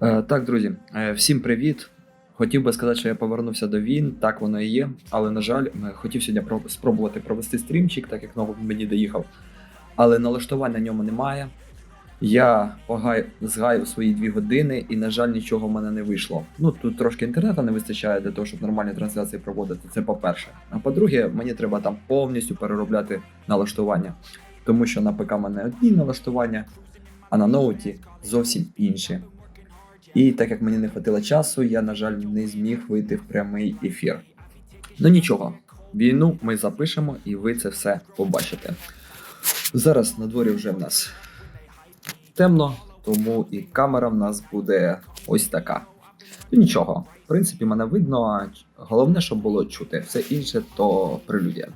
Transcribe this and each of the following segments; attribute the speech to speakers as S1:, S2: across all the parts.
S1: Е, Так, друзі, е, всім привіт. Хотів би сказати, що я повернувся до він, так воно і є. Але, на жаль, е, хотів сьогодні спробувати провести стрімчик, так як новий мені доїхав. Але налаштувань на ньому немає. Я згаю свої дві години, і, на жаль, нічого в мене не вийшло. Ну тут трошки інтернету не вистачає для того, щоб нормальні трансляції проводити. Це по-перше. А по-друге, мені треба там повністю переробляти налаштування. Тому що на ПК в мене одні налаштування, а на ноуті зовсім інші. І так як мені не хватило часу, я, на жаль, не зміг вийти в прямий ефір. Ну нічого, війну ми запишемо і ви це все побачите. Зараз на дворі вже в нас темно, тому і камера в нас буде ось така. Ну нічого, в принципі, мене видно. Головне, щоб було чути. Все інше то прелюдія.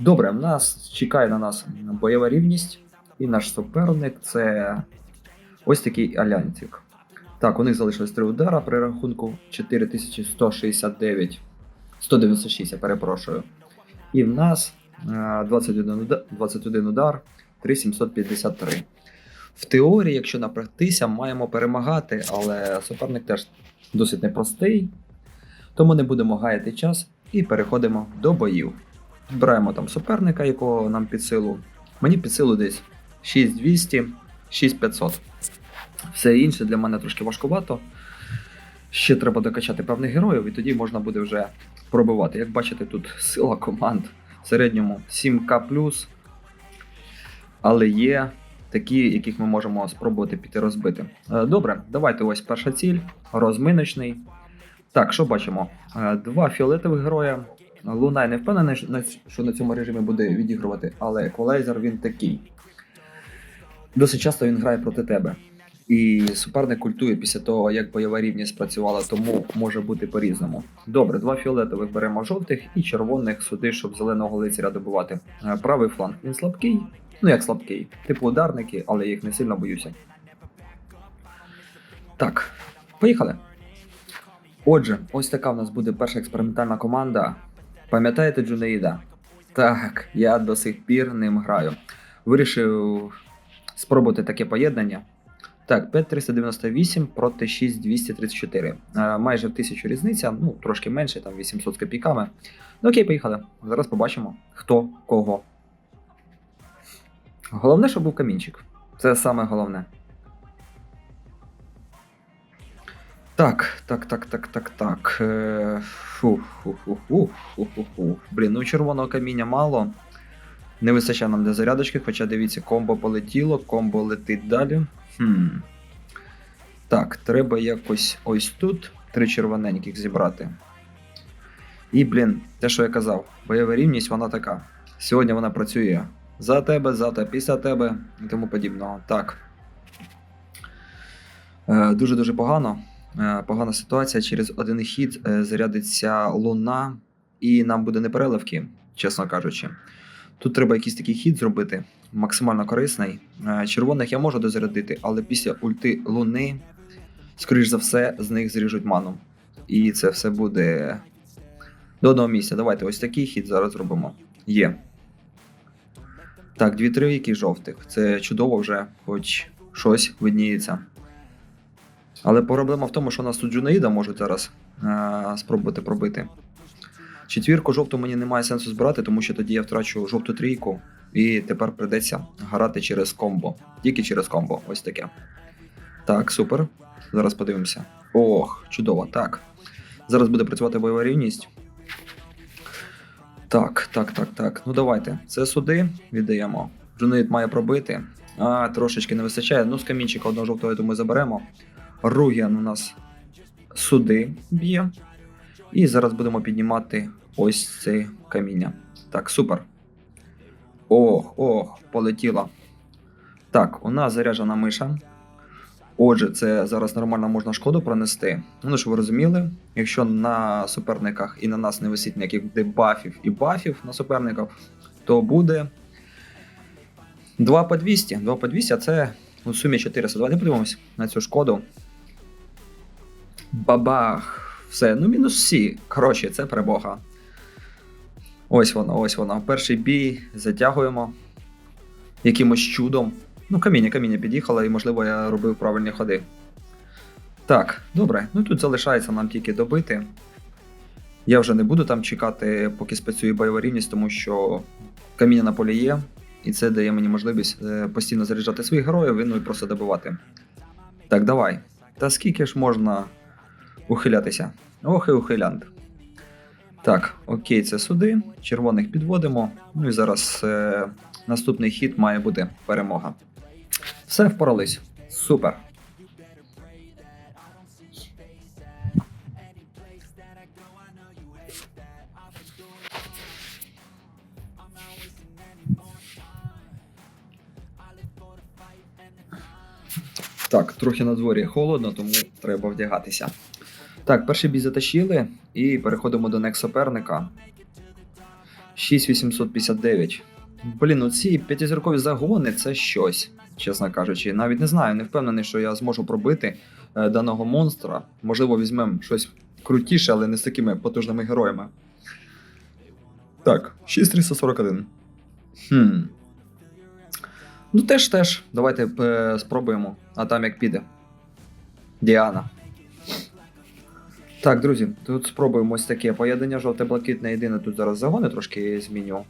S1: Добре, в нас чекає на нас бойова рівність, і наш суперник це ось такий алянтик. Так, у них залишилось три удара при рахунку 4169. 196, я перепрошую. І в нас е, 21 удар, 21 удар 3753. В теорії, якщо напрягтися, маємо перемагати, але суперник теж досить непростий. Тому не будемо гаяти час і переходимо до боїв. Збираємо там суперника, якого нам під силу. Мені під силу десь 6200, 6500. Все інше для мене трошки важкувато. Ще треба докачати певних героїв, і тоді можна буде вже пробивати. Як бачите, тут сила команд в середньому 7К. Але є такі, яких ми можемо спробувати піти розбити. Е, Добре, давайте ось перша ціль, розминочний. Так, що бачимо? Е, Два фіолетових героя. Луна я не впевнений, що на цьому режимі буде відігрувати, але еквалайзер він такий. Досить часто він грає проти тебе. І суперник культує після того, як бойова рівність спрацювала, тому може бути по-різному. Добре, два фіолетових беремо жовтих і червоних сюди, щоб зеленого лицаря добувати. Е, Правий фланг він слабкий, ну як слабкий, типу ударники, але я їх не сильно боюся. Так, поїхали. Отже, ось така в нас буде перша експериментальна команда. Пам'ятаєте Джунеїда? Так, я до сих пір ним граю. Вирішив спробувати таке поєднання. Так, 5398 проти 6234. Е, майже в тисячу різниця, ну трошки менше, там 800 з копійками. Ну окей, поїхали. Зараз побачимо, хто кого. Головне, щоб був камінчик. Це саме головне. Так, так, так, так, так, так. Е, Фу, фу, фу, фу, фу, фу, фу. Блін, ну червоного каміння мало. Не вистачає нам для зарядочки, хоча дивіться, комбо полетіло, комбо летить далі. Хм. Так, треба якось ось тут три червоненьких зібрати. І, блін, те, що я казав, бойова рівність вона така. Сьогодні вона працює за тебе, за тебе, після тебе і тому подібного. Так. Е, Дуже-дуже погано. Е, Погана ситуація. Через один хід е, зарядиться луна, і нам буде непереливки, чесно кажучи. Тут треба якийсь такий хід зробити, максимально корисний. Е, Червоних я можу дозарядити, але після ульти луни, скоріш за все, з них зріжуть ману. І це все буде до одного місця. Давайте ось такий хід зараз зробимо. Є. Так, дві трійки жовтих. Це чудово вже, хоч щось видніється. Але проблема в тому, що у нас тут Джунаїда можуть зараз е- спробувати пробити. Четвірку жовту мені немає сенсу збирати, тому що тоді я втрачу жовту трійку, і тепер придеться грати через комбо. Тільки через комбо, ось таке. Так, супер. Зараз подивимося. Ох, чудово, так. Зараз буде працювати бойова рівність. Так, так, так, так. Ну давайте. Це суди віддаємо. Джунейд має пробити. А, трошечки не вистачає. Ну, з камінчика одного жовтого думаю, заберемо. Ругіан у нас суди б'є. І зараз будемо піднімати ось це каміння. Так, супер. Ох, ох, полетіла. Так, у нас заряджена миша. Отже, це зараз нормально можна шкоду пронести. Ну, щоб ви розуміли, якщо на суперниках і на нас не висить ніяких дебафів і бафів на суперників, то буде 2 по 200. 2 по 200, а це у сумі 400. Давайте подивимось на цю шкоду. Бабах! Все, ну мінус всі. Коротше, це перемога. Ось воно, ось воно. Перший бій затягуємо. Якимось чудом. Ну, каміння, каміння під'їхало, і можливо я робив правильні ходи. Так, добре. Ну тут залишається нам тільки добити. Я вже не буду там чекати, поки спрацює бойова рівність, тому що каміння на полі є, і це дає мені можливість е, постійно заряджати своїх героїв ну і просто добивати. Так, давай. Та скільки ж можна ухилятися? Ох і ухилянт. Так, окей, це суди. Червоних підводимо. Ну і зараз е, наступний хід має бути перемога. Все впорались. Супер. Так, трохи на дворі холодно, тому треба вдягатися. Так, перший бій затащили і переходимо до некс суперника. 6859. Блін, ну ці п'ятизіркові загони це щось, чесно кажучи. Навіть не знаю, не впевнений, що я зможу пробити е, даного монстра. Можливо, візьмемо щось крутіше, але не з такими потужними героями. Так, 6341. Хм. Ну, теж теж. Давайте е, спробуємо. А там як піде. Діана. Так, друзі, тут спробуємо ось таке поєднання жовте-блакитне єдине тут зараз загони трошки зміню.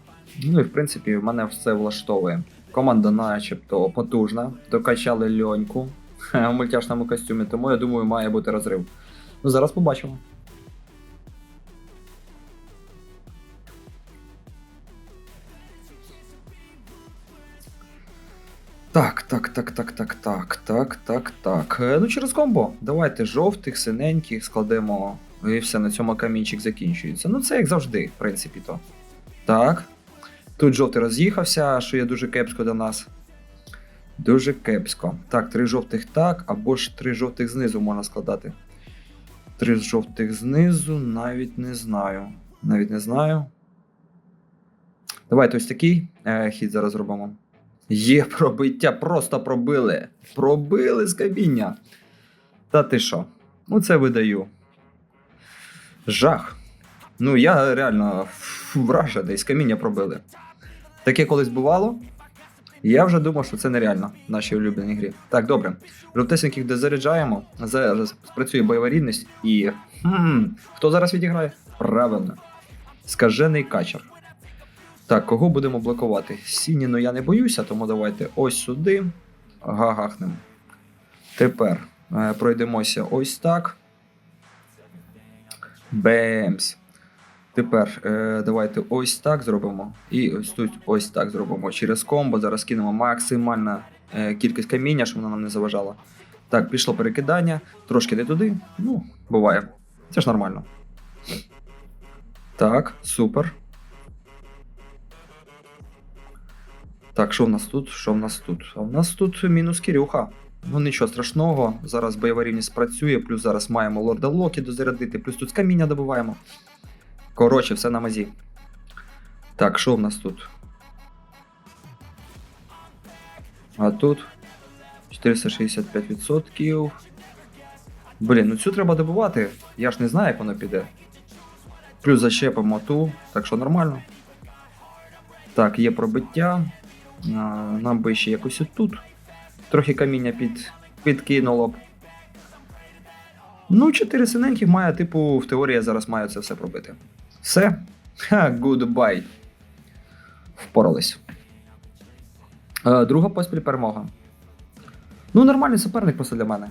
S1: Ну і в принципі в мене все влаштовує. Команда начебто потужна, докачали льоньку в мультяшному костюмі, тому я думаю, має бути розрив. Ну зараз побачимо. так, так, так, так, так, так, так, так. Е, ну, через комбо. Давайте жовтих, синеньких складемо. І все, на цьому камінчик закінчується. Ну, це як завжди, в принципі, то. Так. Тут жовтий роз'їхався, що є дуже кепсько для нас. Дуже кепсько. Так, три жовтих так, або ж три жовтих знизу можна складати. Три жовтих знизу, навіть не знаю. Навіть не знаю. Давайте ось такий е, хід зараз робимо. Є пробиття, просто пробили. Пробили з каміння. Та ти що? Ну це видаю. Жах. Ну, я реально вражений, з каміння пробили. Таке колись бувало. Я вже думав, що це нереально в нашій улюбленій грі. Так, добре. Жовтесеньких дозаряджаємо. Зараз спрацює бойова рівність і. Хм, хто зараз відіграє? Правильно. Скажений качер. Так, кого будемо блокувати? Сініну я не боюся, тому давайте ось сюди. Гагахнем. Тепер е, пройдемося ось так. Бемс. Тепер е, давайте ось так зробимо. І ось тут ось так зробимо. Через комбо. Зараз кинемо максимальна е, кількість каміння, щоб воно нам не заважало. Так, пішло перекидання. Трошки не туди. Ну, буває. Це ж нормально. Так, супер. Так, що в нас тут? Що в нас тут? А в нас тут мінус Кирюха. Ну нічого страшного. Зараз бойова рівність працює, плюс зараз маємо лорда Локі дозарядити, плюс тут з каміння добуваємо. Коротше, все на мазі. Так, що в нас тут? А тут 465%. Блін, ну цю треба добувати. Я ж не знаю, як воно піде. Плюс защепимо ту, так що нормально. Так, є пробиття. Нам би ще якось отут. Трохи каміння під, підкинуло б. Ну, 4 синеньких має, типу, в теорії зараз маю це все пробити. Все. Ха, goodbye. Впорались. Е, друга поспіль перемога. Ну, нормальний суперник просто для мене.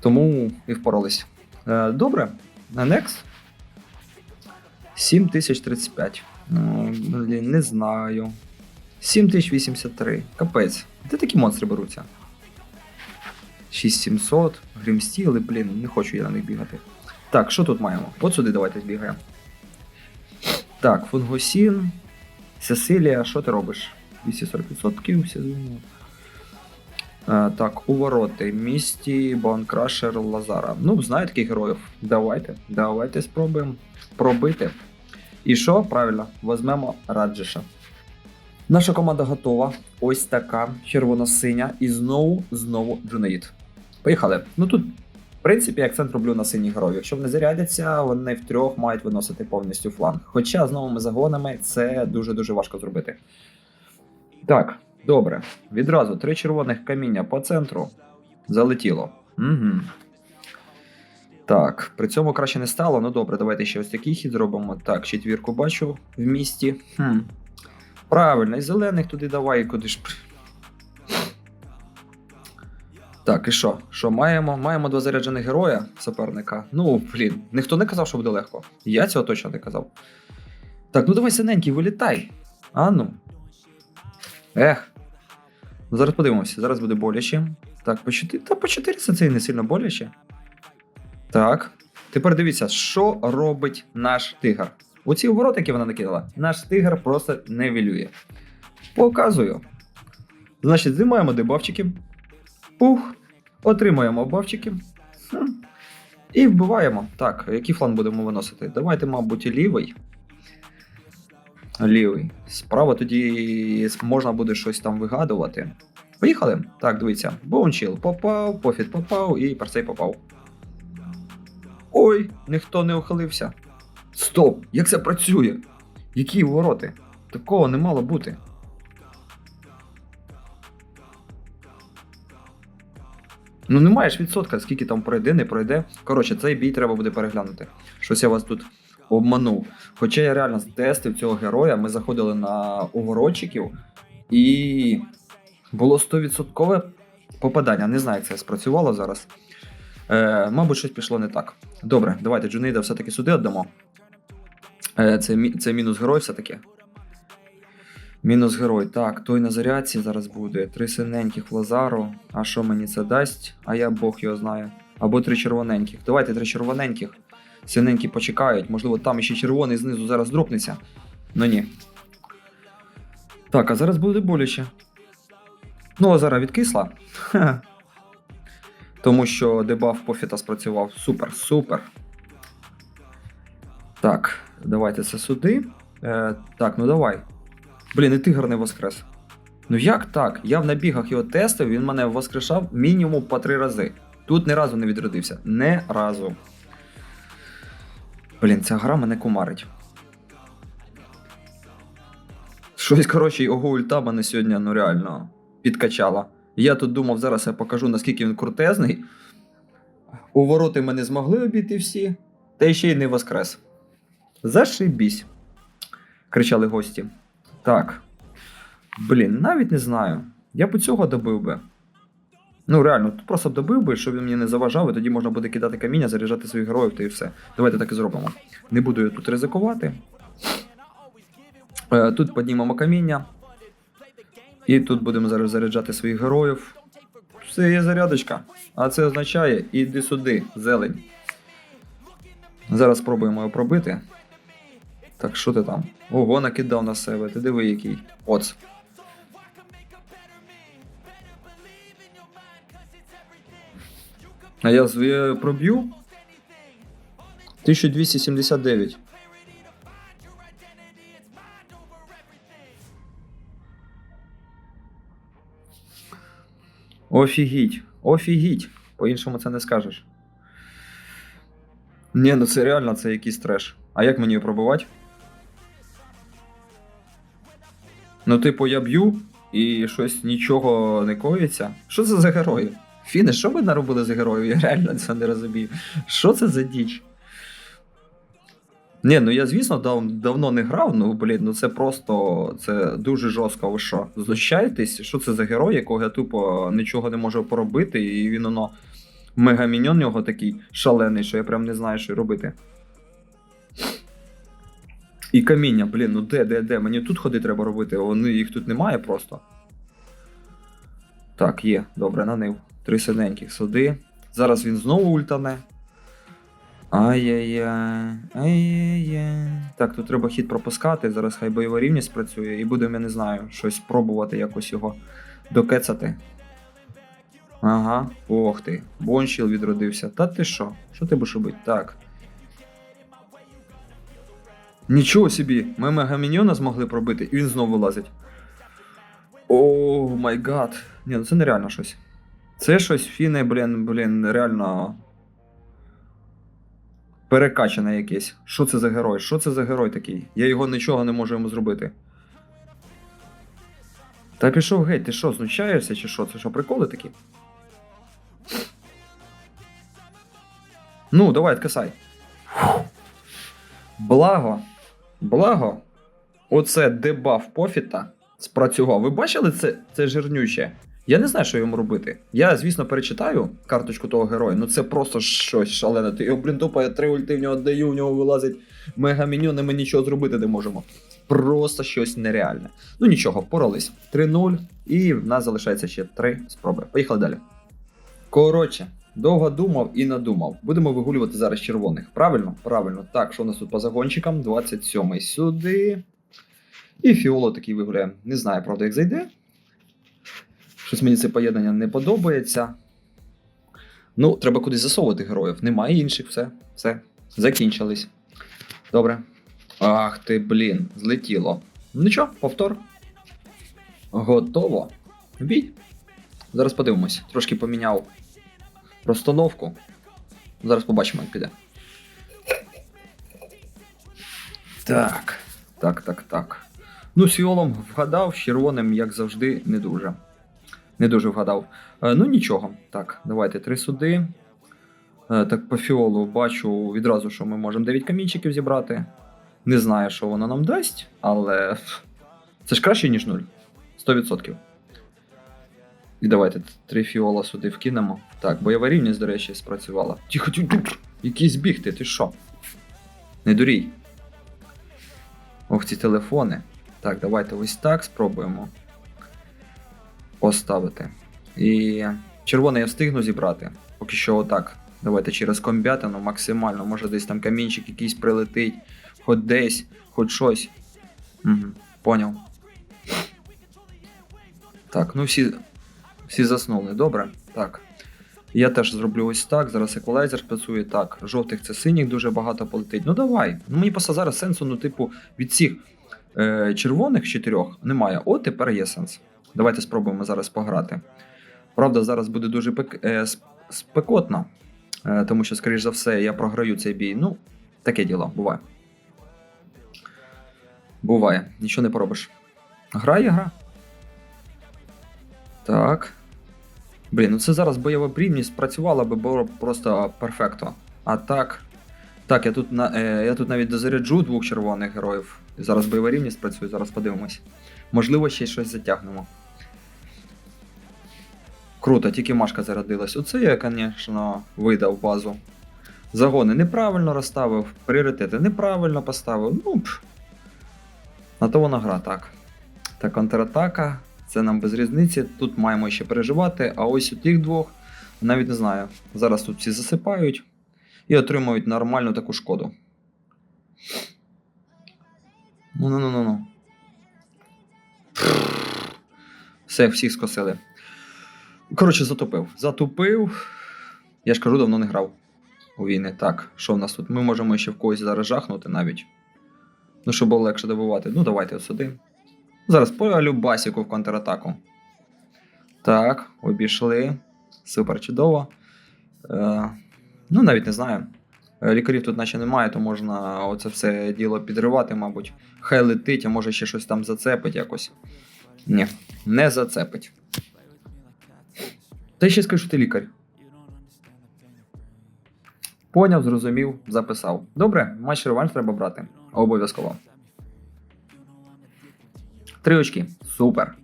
S1: Тому і впорались. Е, добре. Next. 7035. Ну, блін, не знаю. 7083. Капець. Де такі монстри беруться? 6700, грімстіли, блін, не хочу я на них бігати. Так, що тут маємо? От сюди давайте збігаємо. Так, фунгосін. Сесилія, що ти робиш? 240% сезону. А, так, у вороти. Місті, Бонкрашер, Лазара. Ну, знаю таких героїв. Давайте, давайте спробуємо пробити. І що? Правильно, візьмемо Раджиша. Наша команда готова. Ось така червоно-синя. І знову, знову Джунаїд. Поїхали. Ну тут, в принципі, акцент роблю на синіх героїв. Якщо вони зарядяться, вони втрьох мають виносити повністю фланг. Хоча з новими загонами це дуже-дуже важко зробити. Так, добре. Відразу три червоних каміння по центру. Залетіло. Угу. Так, при цьому краще не стало. Ну добре, давайте ще ось такий хід зробимо. Так, четвірку бачу в місті. Хм. Правильно, і зелених туди давай, і куди ж. Так, і що? Що маємо? Маємо два заряджених героя суперника. Ну, блін, ніхто не казав, що буде легко. Я цього точно не казав. Так, ну давай синенький, вилітай. А ну. Ех. Ну, зараз подивимося, зараз буде боляче. Так, по 4. Та по 400 це не сильно боляче. Так. Тепер дивіться, що робить наш тигр. Оці обороти, які вона накидала, наш тигр просто не вілює. Показую. Значить, знімаємо дебафчики. Пух. Отримуємо бафчики. Хм. І вбиваємо. Так, який фланг будемо виносити? Давайте, мабуть, лівий. Лівий. Справа тоді можна буде щось там вигадувати. Поїхали. Так, дивіться. Боунчіл попав, пофіт попав і перцей попав. Ой, ніхто не ухилився. Стоп! Як це працює? Які вороти? Такого не мало бути. Ну, немає ж відсотка, скільки там пройде, не пройде. Коротше, цей бій треба буде переглянути. Щось я вас тут обманув. Хоча я реально тестив цього героя, ми заходили на угородчиків, і було 100% попадання. Не знаю, як це спрацювало зараз. Е, мабуть, щось пішло не так. Добре, давайте Джунейда все-таки сюди віддамо. Е, це, це мінус герой все-таки. Мінус герой. Так, той на зарядці зараз буде. Три синеньких Лазару. А що мені це дасть? А я Бог його знаю. Або три червоненьких. Давайте три червоненьких. Синенькі почекають. Можливо, там ще червоний знизу зараз дропнеться. Ну ні. Так, а зараз буде боляче. Ну, а зараз відкисла. Тому що дебаф пофіта спрацював. Супер, супер. Так, давайте це сюди. Е, так, ну давай. Блін, і тигр не воскрес. Ну як так? Я в набігах його тестив, він мене воскрешав мінімум по три рази. Тут ні разу не відродився. Не разу. Блін, ця гра мене кумарить. Щось, коротше, його ульта мене сьогодні ну реально підкачала. Я тут думав, зараз я покажу, наскільки він крутезний. У вороти мене змогли обійти всі, та ще й не воскрес. Зашибісь. кричали гості. Так. Блін, навіть не знаю. Я б цього добив би. Ну, реально, тут просто б добив би, щоб він мені не заважав, і тоді можна буде кидати каміння, заряджати своїх героїв та і все. Давайте так і зробимо. Не буду я тут ризикувати. Е, Тут піднімемо каміння. І тут будемо зараз заряджати своїх героїв. Все, є зарядочка. А це означає, іди сюди, зелень. Зараз спробуємо його пробити. Так, що ти там? Ого, накидав на себе. Ти диви який. Оц. А я з- проб'ю? 1279. Офігіть, офігіть. По-іншому це не скажеш. Ні, ну це реально це якийсь треш. А як мені пробувати? Ну, типу, я б'ю і щось нічого не коїться. Що це за герої? Фіни, що ви наробили за героїв? Я реально це не розумію. Що це за діч? Ні, ну я звісно дав, давно не грав, ну блін, ну це просто це дуже жорстко. Ви що? Знущаєтесь? Що це за герой, якого я тупо нічого не можу поробити, і він воно мегаміньон його такий шалений, що я прям не знаю, що робити. І каміння, блін, ну де, де, де? Мені тут ходи треба робити, вони їх тут немає просто. Так, є, добре, нанив. Три синеньких сюди. Зараз він знову ультане. Ай-яй-яй. Ай-яй-яй. Так, тут треба хід пропускати. Зараз хай бойова рівність працює, і будемо, я не знаю, щось пробувати якось його докецати. Ага, ох ти. Боншіл відродився. Та ти що? Що ти будеш робити? Так. Нічого собі, ми мегаміньйона змогли пробити, і він знову вилазить. О май гад. Ні, ну це нереально щось. Це щось фіни, блін, блін, реально. Перекачане якесь. Що це за герой? Що це за герой такий? Я його нічого не можу йому зробити. Та пішов геть, ти що, знущаєшся чи що? Це що, приколи такі? Ну, давай, откисай. Благо. Благо. Оце дебаф пофіта спрацював. Ви бачили це, це жирнюче? Я не знаю, що йому робити. Я, звісно, перечитаю карточку того героя, ну це просто щось шалене. Ти його, блін, я три ульти в нього даю, в нього вилазить мега-меню, ми нічого зробити не можемо. Просто щось нереальне. Ну нічого, порались. 3-0, і в нас залишається ще 3 спроби. Поїхали далі. Коротше, довго думав і надумав. Будемо вигулювати зараз червоних. Правильно? Правильно. Так, що у нас тут по загончикам? 27-й сюди. І фіоло такий вигуляє. Не знаю, правда, як зайде. Щось мені це поєднання не подобається. Ну, треба кудись засовувати героїв. Немає інших, все. Все. Закінчились. Добре. Ах ти, блін, злетіло. Ну нічого, повтор. Готово. Бій. Зараз подивимось. Трошки поміняв розстановку. Зараз побачимо, як піде. Так. Так, так, так. Ну, з фіолом вгадав, червоним, як завжди, не дуже. Не дуже вгадав. Е, ну нічого. Так, давайте три суди. Е, так, по фіолу бачу відразу, що ми можемо 9 камінчиків зібрати. Не знаю, що воно нам дасть, але це ж краще, ніж 0. 100%. І давайте три фіола сюди вкинемо. Так, бойова рівність, до речі, спрацювала. Тихо, тихо, тихо. Який збіг ти, ти що? Не дурій. Ох, ці телефони. Так, давайте ось так спробуємо поставити. І червоний я встигну зібрати. Поки що отак. Давайте через комбятину максимально. Може десь там камінчик якийсь прилетить, хоч десь, хоч щось. Угу, поняв. Так, ну всі, всі заснули, добре. Так. Я теж зроблю ось так. Зараз еквалайзер працює так. Жовтих це синіх дуже багато полетить. Ну давай. Ну мені просто зараз сенсу, ну, типу, від цих е, червоних чотирьох немає. О, тепер є сенс. Давайте спробуємо зараз пограти. Правда, зараз буде дуже пек... е, спекотно, е, тому що, скоріш за все, я програю цей бій. Ну, таке діло, буває. Буває, нічого не поробиш. Грає гра. Так. Блін, ну це зараз бойова рівність спрацювала би було просто перфекто. А так. Так, я тут на, е, я тут навіть дозаряджу двох червоних героїв. Зараз бойова рівність працює, зараз подивимось. Можливо, ще щось затягнемо. Круто, тільки Машка зарядилась. Оце я, звісно, видав базу. Загони неправильно розставив, пріоритети неправильно поставив. Ну, пф. На то вона гра, так. Та контратака, це нам без різниці. Тут маємо ще переживати, а ось у тих двох, навіть не знаю. Зараз тут всі засипають і отримують нормальну таку шкоду. Ну ну ну ну ну. Все, всіх скосили. Коротше, затупив. Затупив. Я ж кажу, давно не грав у війни. Так, що в нас тут? Ми можемо ще в когось зараз жахнути навіть. Ну, щоб було легше добивати. Ну, давайте от сюди. Зараз полю басіку в контратаку. Так, обійшли. Супер чудово. Е, ну, навіть не знаю. Е, Лікарів тут наче немає, то можна оце все діло підривати, мабуть. Хай летить, а може ще щось там зацепить якось. Ні, не зацепить. Та ще скажу, ти лікар. Поняв, зрозумів, записав. Добре, матч реванш треба брати. Обов'язково. Три очки. Супер.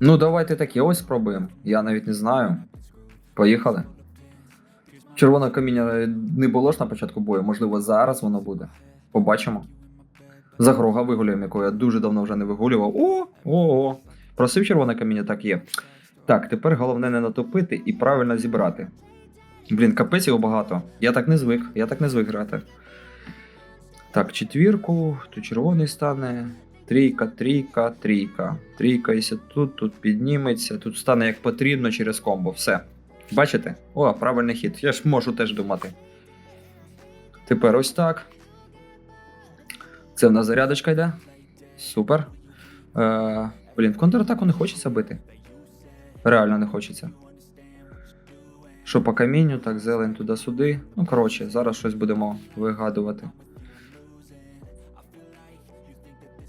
S1: Ну, давайте таке ось спробуємо. Я навіть не знаю. Поїхали. Червоного каміння не було ж на початку бою, можливо, зараз воно буде. Побачимо. Загрога вигуляємо, якого я дуже давно вже не вигулював. О! О! о. Просив червоне каміння, так є. Так, тепер головне не натопити і правильно зібрати. Блін, капець його багато. Я так не звик, я так не звик грати. Так, четвірку, тут червоний стане. Трійка, трійка, трійка. Трійка, тут, тут підніметься, тут стане як потрібно через комбо. Все. Бачите? О, правильний хід. Я ж можу теж думати. Тепер ось так. Це в нас зарядочка йде. Супер. Е, блін, в контратаку не хочеться бити. Реально не хочеться. Що по камінню, так, зелень туди-сюди. Ну, коротше, зараз щось будемо вигадувати.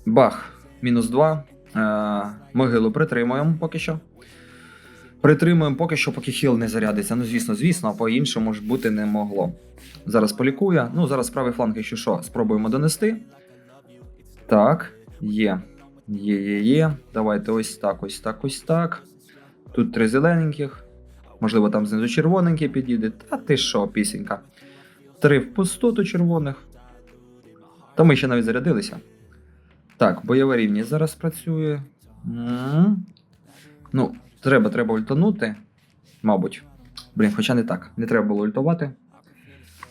S1: Бах. Мінус 2. Е, могилу притримуємо поки що. Притримуємо поки що, поки хіл не зарядиться. Ну, звісно, звісно, а по-іншому ж бути не могло. Зараз полікує. Ну, зараз правий фланг, якщо що, спробуємо донести. Так, є. Є, є, є. Давайте ось так, ось так, ось так. Тут три зелененьких. Можливо, там знизу червоненький підійде. Та ти що, пісенька. Три в пустоту червоних. Та ми ще навіть зарядилися. Так, бойова рівність зараз працює. Ну, треба, треба ультанути. Мабуть. Блін, хоча не так. Не треба було ультувати.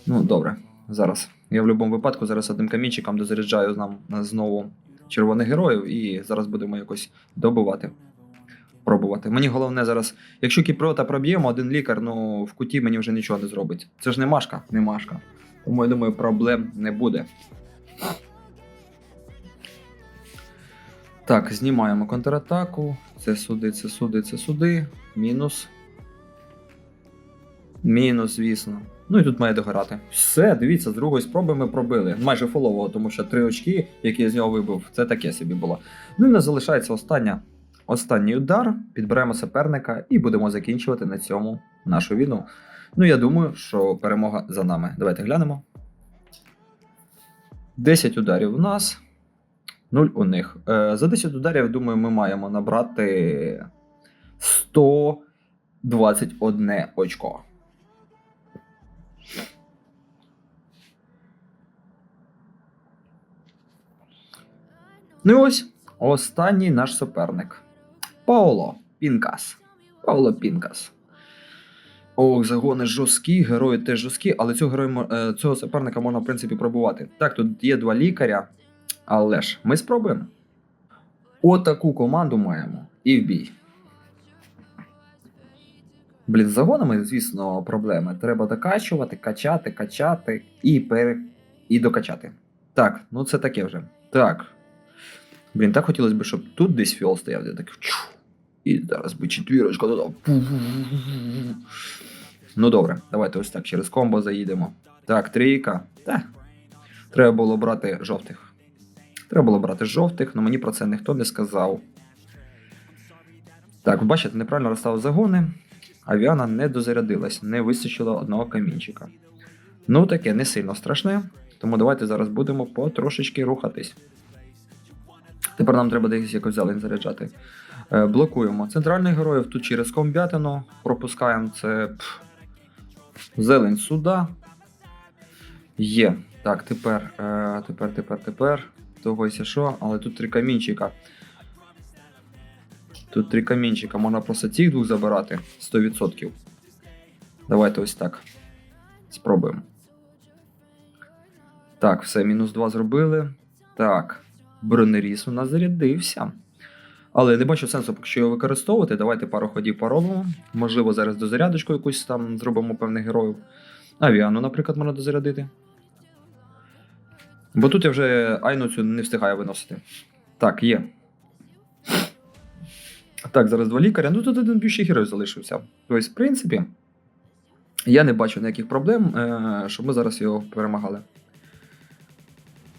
S1: Ну, добре, зараз. Я в будь-якому випадку зараз одним камінчиком дозаряджаю нам знову червоних героїв і зараз будемо якось добивати. Пробувати. Мені головне зараз, якщо кіпрота проб'ємо, один лікар, ну в куті мені вже нічого не зробить. Це ж не машка, не машка. Тому я думаю, проблем не буде. Так, знімаємо контратаку. Це суди, це суди, це суди. Мінус. Мінус, звісно. Ну і тут має догорати. Все, дивіться, з другої спроби ми пробили. Майже фолового, тому що три очки, які я з нього вибив, це таке собі було. Ну і нас залишається остання, останній удар. Підберемо суперника і будемо закінчувати на цьому нашу війну. Ну, я думаю, що перемога за нами. Давайте глянемо. 10 ударів у нас. 0 у них. Е, за 10 ударів, думаю, ми маємо набрати 121 очко. Ну і ось останній наш суперник. Пауло Пінкас. Пауло Пінкас. Ох, загони жорсткі, герої теж жорсткі, але цього, героя, е, цього суперника можна, в принципі, пробувати. Так, тут є два лікаря, але ж ми спробуємо. Отаку команду маємо і в бій. Блін, з загонами, звісно, проблеми. Треба докачувати, качати, качати і пере... і докачати. Так, ну це таке вже. Так. Блін, так хотілося б, щоб тут десь фіол стояв, де так. чу. І зараз би четвірочка додав. Ну добре, давайте ось так через комбо заїдемо. Так, трійка. Та. Треба було брати жовтих. Треба було брати жовтих, але мені про це ніхто не сказав. Так, ви бачите, неправильно розставив загони. Авіана не дозарядилась, не вистачило одного камінчика. Ну, таке не сильно страшне, тому давайте зараз будемо потрошечки рухатись. Тепер нам треба десь якось зелень заряджати. Е, блокуємо центральних героїв, тут через комбятину пропускаємо це пф, зелень сюди. Є. Так, тепер, е, тепер, тепер, тепер. Тогося що, але тут три камінчика. Тут три камінчика, можна просто цих двох забирати 100%. Давайте ось так. Спробуємо. Так, все, мінус 2 зробили. Так, бронеріс у нас зарядився. Але не бачу сенсу, поки що його використовувати. Давайте пару ходів поробимо. Можливо, зараз дозарядочку якусь там зробимо певних героїв. Авіану, наприклад, можна дозарядити. Бо тут я вже Айну цю не встигаю виносити. Так, є. Так, зараз два лікаря. Ну тут один більший герой залишився. Тобто, в принципі, я не бачу ніяких проблем, е, щоб ми зараз його перемагали.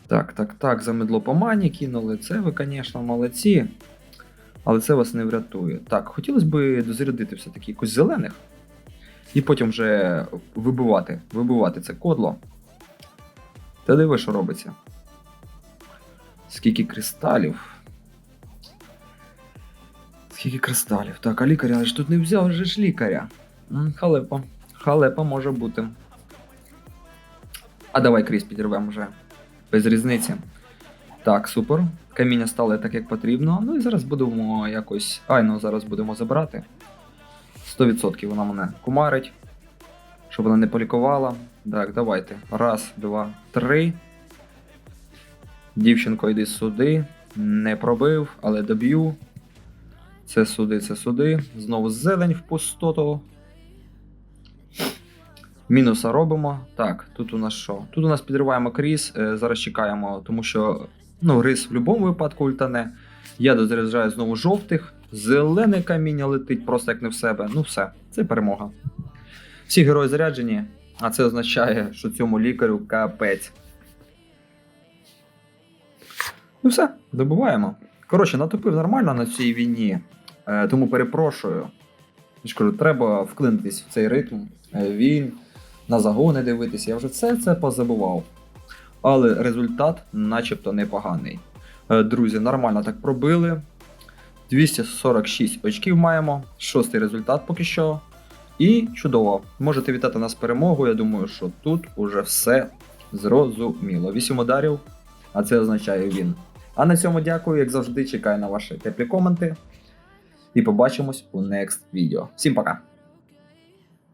S1: Так, так, так, замедло по мані кинули. Це ви, звісно, молодці. Але це вас не врятує. Так, хотілося б дозарядити все-таки якось зелених. І потім вже вибивати, вибивати це кодло. Та диви, що робиться. Скільки кристалів. Скільки кристалів. Так, а лікаря, але ж тут не взяв же ж лікаря. Халепа. Халепа може бути. А давай крізь підірвемо вже. Без різниці. Так, супер. Каміння стали так, як потрібно. Ну і зараз будемо якось. Айну зараз будемо забирати. 100% вона мене кумарить. Щоб вона не полікувала. Так, давайте. Раз, два, три. Дівчинко, йди сюди. Не пробив, але доб'ю. Це сюди, це сюди. Знову зелень в пустоту. Мінуса робимо. Так, тут у нас що? Тут у нас підриваємо кріс, е, зараз чекаємо, тому що ну, рис в будь-якому випадку ультане. Я дозаряджаю знову жовтих, зелене каміння летить просто як не в себе. Ну все, це перемога. Всі герої заряджені, а це означає, що цьому лікарю капець. Ну все, добуваємо. Коротше, натопив нормально на цій війні, е, тому перепрошую. Я ж кажу, треба вклинитись в цей ритм. Е, Він на загони дивитися. Я вже все це позабував. Але результат начебто непоганий. Е, Друзі, нормально так пробили. 246 очків маємо. Шостий результат поки що. І чудово. Можете вітати нас перемогою. Я думаю, що тут уже все зрозуміло. 8 ударів, а це означає він. А на цьому дякую, як завжди, чекаю на ваші теплі коменти. І побачимось у next відео. Всім пока!